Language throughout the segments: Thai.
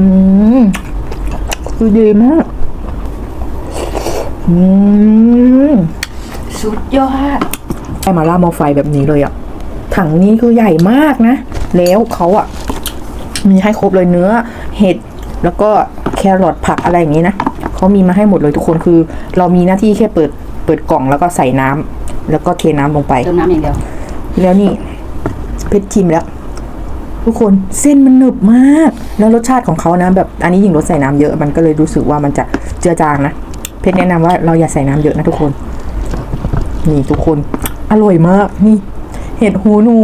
อืมคือดีมาก อืมสุดยอดได้มาล่าหมอไฟแบบนี้เลยอะถังนี้คือใหญ่มากนะ แล้วเขาอะมีให้ครบเลยเนื้อ เห็ด แล้วก็แครอทผักอะไรอย่างนี้นะเขามีมาให้หมดเลยทุกคนคือ เรามีหน้าที่แค่เปิดเปิดกล่องแล้วก็ใส่น้ำแล้วก็เทน้ำลงไปเติมน้ำอย่างเดียว แล้วนี่ เพชรชิมแล้ว ทุกคนเส้นมันหนึบมาก แล้วรสชาติของเขานะแบบอันนี้ยิ่งรสใส่น้ำเยอะมันก็เลยรู้สึกว่ามันจะเจือจางนะเพชรแนะนำว่าเราอย่าใส่น้ำเยอะนะทุกคน นี่ทุกคน อร่อยมากนี่ เห็ดหูหนู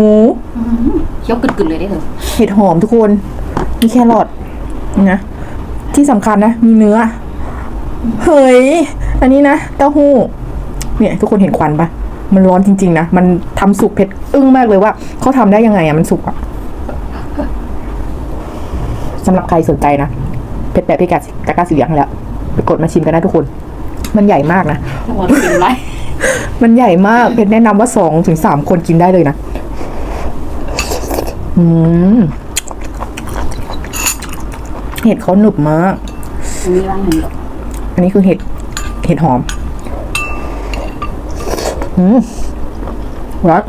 เคี้ยวกึดๆเลยได้เถอะเห็ดหอมทุกคนมีแครอทนะที่สำคัญนะ มีเนื้อ เฮ้ย อันนี้นะเต้าหู้ เนี่ย ทุกคนเห็นควันปะมันร้อนจริง ๆ นะ มันทำสุกเผ็ดอึ้งมากเลยว่าเขาทำได้ยังไงอะมันสุกอะ สำหรับใครสนใจนะเผ็ดแบบพี่กัดตะกร้าสีเหลืองให้แล้วไปกดมาชิมกันนะทุกคน มันใหญ่มากนะทุกคนกินไรมันใหญ่มากเพชรแนะนำว่าสองถึงสามคนกินได้เลยนะ อืมเห็ดเขาหนึบมาก อันนี้ว่างหนึ่งหรอกอันนี้คือเห็ด เห็ดหอม อืมรัก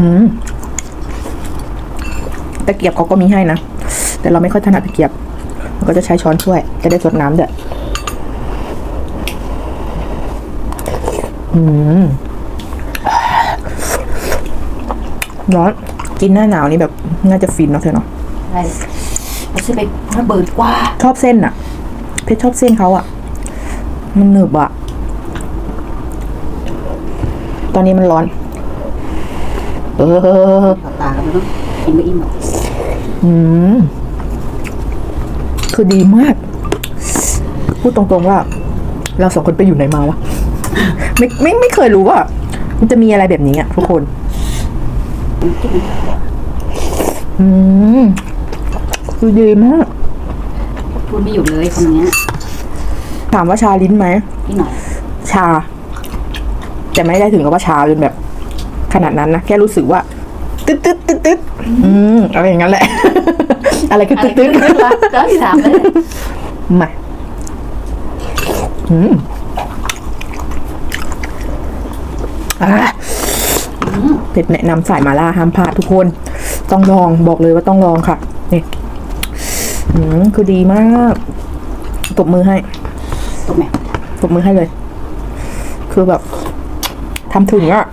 อืมตะเกียบเขาก็มีให้นะ แต่เราไม่ค่อยถนัดตะเกียบเราก็จะใช้ช้อนช่วย จะได้สดน้ำเด้ออืมร้อนกินหน้าหนาวนี่แบบน่าจะฟินเนาะเธอเนาะได้เราซื้อไประเบิดกว่า ชอบเส้นอะเพชรชอบเส้นเขาอะมันหนึบอะตอนนี้มันร้อน เออขอบตาแล้วมันต้องกินไม่อิ่มหรอกอืม คือดีมาก พูดตรงๆว่า เราสองคนไปอยู่ไหนมาวะไม่ไม่ไม่เคยรู้ว่า มันจะมีอะไรแบบนี้อะทุกคนอืมคือดีมากพูดไม่หยุดเลยคนเนี้ยถามว่าชาลิ้นไหมพี่หน่อยชา แต่ไม่ได้ถึงกับว่าชาจนแบบ ขนาดนั้นนะ แค่รู้สึกว่า ตึ๊ดตึ๊ดตึ๊ดตึ๊ดอืมอะไรอย่างนั้นแหละ อะไรคืออะไรตึ๊ดขึ้ตึ๊นดวะก็ที่ถามเลยมาอืมอะเป็ดแนะนำสายมาล่าห้ามพลาดทุกคน ต้องลองบอกเลยว่าต้องลองค่ะนี่อืมคือดีมากตบมือให้ตกแม่ปรบมือให้เลย คือแบบทำถึงอะ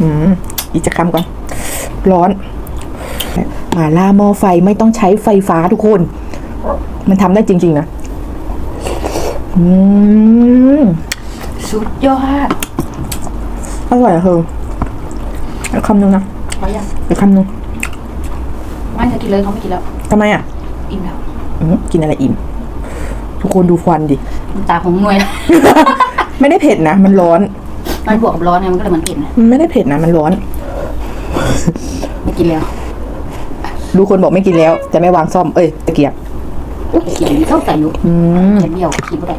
อืมอีกจะคำก่อน ร้อนห มาล่าหม้อไฟไม่ต้องใช้ไฟฟ้าทุกคน มันทำได้จริง ๆ นะ อืมสุดยอดอร่อยอะเธออีกคำหนึ่งนะพอยังอีกคำหนึ่งไม่จะกินเลยเขาไม่กินแล้วทำไมอะอิ่มแล้วอืมกินอะไรอิ่ม ทุกคนดูควันดิน้ำตาของหน่วย ไม่ได้เผ็ดนะ มันร้อน มันบวกกับร้อนไงมันก็เลยเหมันเผ็ดนะมันไม่ได้เผ็ดนะ มันร้อน ไม่กินแล้ว ดูคนบอกไม่กินแล้ว แต่ไม่วางซ่อมเอ้ยตะเกียบไม่กินเข้าใส่ยุกอืมเบี้ยวกินไม่ได้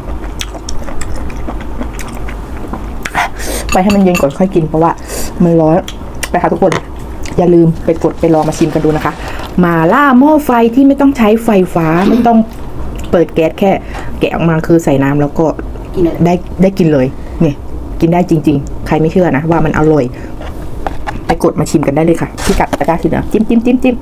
ไปให้มันเย็นก่อนค่อยกินเพราะว่า มันร้อนไปค่ะทุกคน อย่าลืมไปกดไปลองมาชิมกันดูนะคะหมาล่าหม้อไฟที่ไม่ต้องใช้ไฟฟ้าไม่ต้องเปิดแก๊สแค่ แกะออกมาคือใส่น้ำแล้วก็กินเลยได้ได้กินเลยเนี่ยกินได้จริง ๆ ใครไม่เชื่อนะว่ามันอร่อย ไปกดมาชิมกันได้เลยค่ะพี่กัดตะกร้าทีเดียวจิ้มจิ้มจิ้มจิ้ม